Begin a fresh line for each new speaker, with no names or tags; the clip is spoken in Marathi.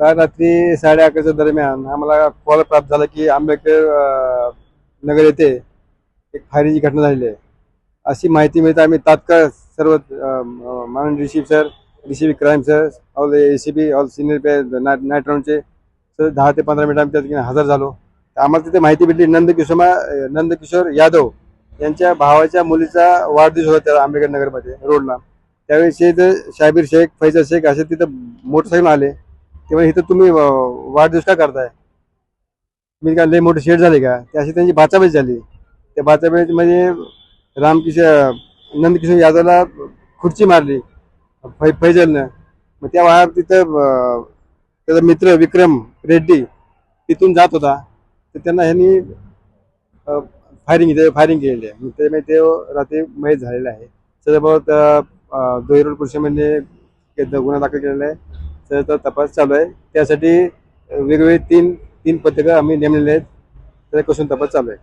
काल रात्री साडे अकराच्या दरम्यान आम्हाला कॉल प्राप्त झाला की आंबेडकर नगर येथे एक फायरीची घटना झालेली आहे. अशी माहिती मिळते आम्ही तात्काळ सर्व माननीय D C sir D C B crime sir all A C B all senior night night राऊंडचे sir दहा ते पंधरा मिनिट आम्ही त्या ठिकाणी हजर झालो. आम्हाला तिथे माहिती भेटली नंदकिशोमा नंदकिशोर यादव यांच्या भावाच्या मुलीचा वाढदिवस होता त्या आंबेडकर नगरमध्ये रोडला. त्यावेळी शेख शाबीर शेख फैजा शेख असे तिथं मोटरसायकल आले. तेव्हा इथं तुम्ही वाढदिवस का करताय? मी काय लय मोठे शेड झाले का? ते अशी त्यांची भाचाबाच झाली. त्या भाचाबाईमध्ये रामकिशन नंदकिशन यादवला खुर्ची मारली फै फैजलनं. मग त्या वाया तिथं त्याचा मित्र विक्रम रेड्डी तिथून जात होता. तर त्यांना ह्यांनी फायरिंग इथे फायरिंग केलेली आहे. मग त्यामुळे ते रात्री मयत झालेला आहे. त्याच्याबाबत दोहिरोड रोड म्हणजे गुन्हा दाखल केलेला आहे. त्याचा तपास चालू आहे. त्यासाठी वेगवेगळे तीन तीन पथकं आम्ही नेमलेले आहेत. त्याचा कसून तपास चालू आहे.